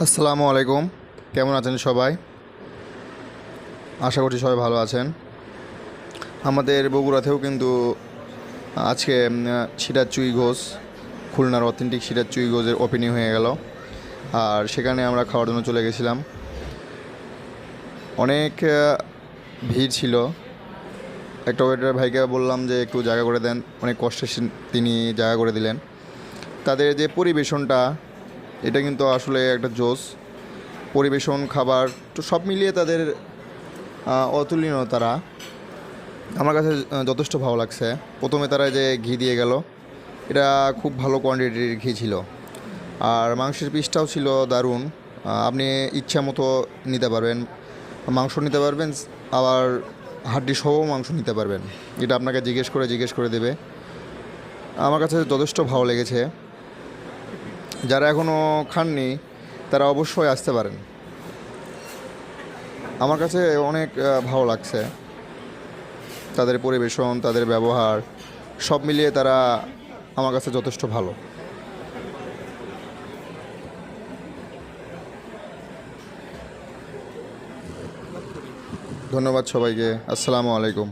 আসসালামু আলাইকুম। কেমন আছেন সবাই? আশা করছি সবাই ভালো আছেন। আমাদের বগুড়াতেও কিন্তু আজকে উম, সিরাজ চুই ঘোষ খুলনার অথেন্টিক সিরাজ চুই ঘোষের ওপেনিং হয়ে গেল। আর সেখানে আমরা খাওয়ার জন্য চলে গেছিলাম। অনেক ভিড় ছিল। একটা ওয়েটার ভাইকে বললাম যে একটু জায়গা করে দেন। অনেক কষ্টে তিনি জায়গা করে দিলেন। তাদের যে পরিবেশনটা এটা কিন্তু আসলে একটা জোস পরিবেশন, খাবার, তো সব মিলিয়ে তাদের অতুলনীয় তারা। আমার কাছে যথেষ্ট ভালো লাগছে। প্রথমে তারা যে ঘি দিয়ে গেল, এটা খুব ভালো কোয়ান্টিটির ঘি ছিল। আর মাংসের পিসটাও ছিল দারুণ। আপনি ইচ্ছা মতো নিতে পারবেন। মাংস নিতে পারবেন, আবার হাড্ডি সহ মাংস নিতে পারবেন। এটা আপনাকে জিজ্ঞেস করে জিজ্ঞেস করে দেবে। আমার কাছে যথেষ্ট ভালো লেগেছে। যারা এখনও খাননি, তারা অবশ্যই আসতে পারেন। আমার কাছে অনেক ভালো লাগছে। তাদের পরিবেশন, তাদের ব্যবহার, সব মিলিয়ে তারা আমার কাছে যথেষ্ট ভালো। ধন্যবাদ সবাইকে। আসসালামু আলাইকুম।